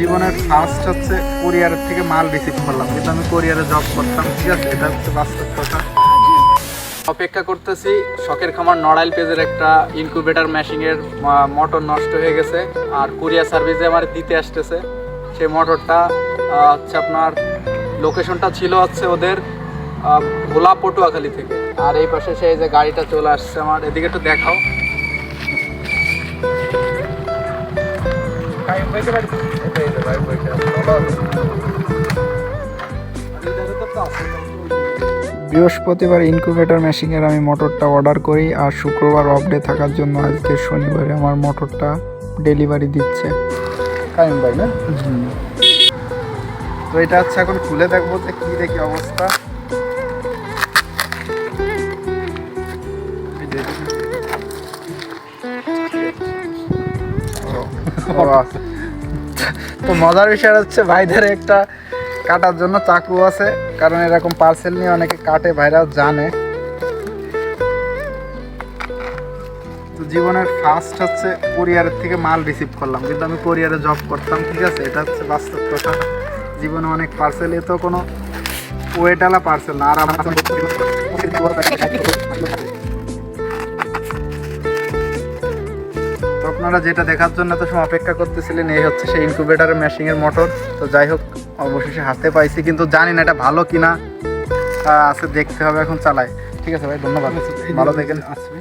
জীবনের ফার্স্ট হচ্ছে কোরিয়ারের থেকে মাল রিসিভ করলাম। কিন্তু আমি কোরিয়ারে জব করতাম, ঠিক আছে? এটা হচ্ছে বাস্তব কথা। অপেক্ষা করতেছি, শখের খামার নড়াইল পেজের একটা ইনকিউবেটর মেশিনের মোটর নষ্ট হয়ে গেছে, আর কুরিয়ার সার্ভিসে আমার দিতে আসতেছে। সেই মোটরটা হচ্ছে আপনার লোকেশনটা ছিল হচ্ছে ওদের ভোলা পটুয়াখালী থেকে। আর এই পাশে সেই যে গাড়িটা চলে আসছে আমার, এদিকে একটু দেখাও। বৃহস্পতিবার ইনকিউবেটর মেশিনের আমি মোটরটা অর্ডার করি আর শুক্রবার অফ ডে থাকার জন্য আজকে শনিবারে আমার মোটরটা ডেলিভারি দিচ্ছে। কাইম ভাই না? তো এটা হচ্ছে এখন খুলে দেখব যে কি দেখি অবস্থা। আচ্ছা। তো মজার বিষয় হচ্ছে ভাইদের একটা কাটার জন্য চাকু আছে, কারণ এরকম পার্সেল নিয়ে অনেকে কাটে, ভাইরাও জানে। তো জীবনের ফার্স্ট হচ্ছে কোরিয়ারের থেকে মাল রিসিভ করলাম, কিন্তু আমি কোরিয়ারে জব করতাম, ঠিক আছে? এটা হচ্ছে বাস্তব কথা। জীবনে অনেক পার্সেল এ তো কোনো ওয়েটালা পার্সেল না, আর আমার আপনারা যেটা দেখার জন্য তো সময় অপেক্ষা করতেছিলেন এই হচ্ছে সেই ইনকুবেটারের মেশিনের মোটর তো যাই হোক অবশেষে হাতে পাইছি কিন্তু জানি না এটা ভালো কিনা। আছে দেখতে হবে এখন চালায়। ঠিক আছে ভাই ধন্যবাদ। ভালো দেখেন আসবে।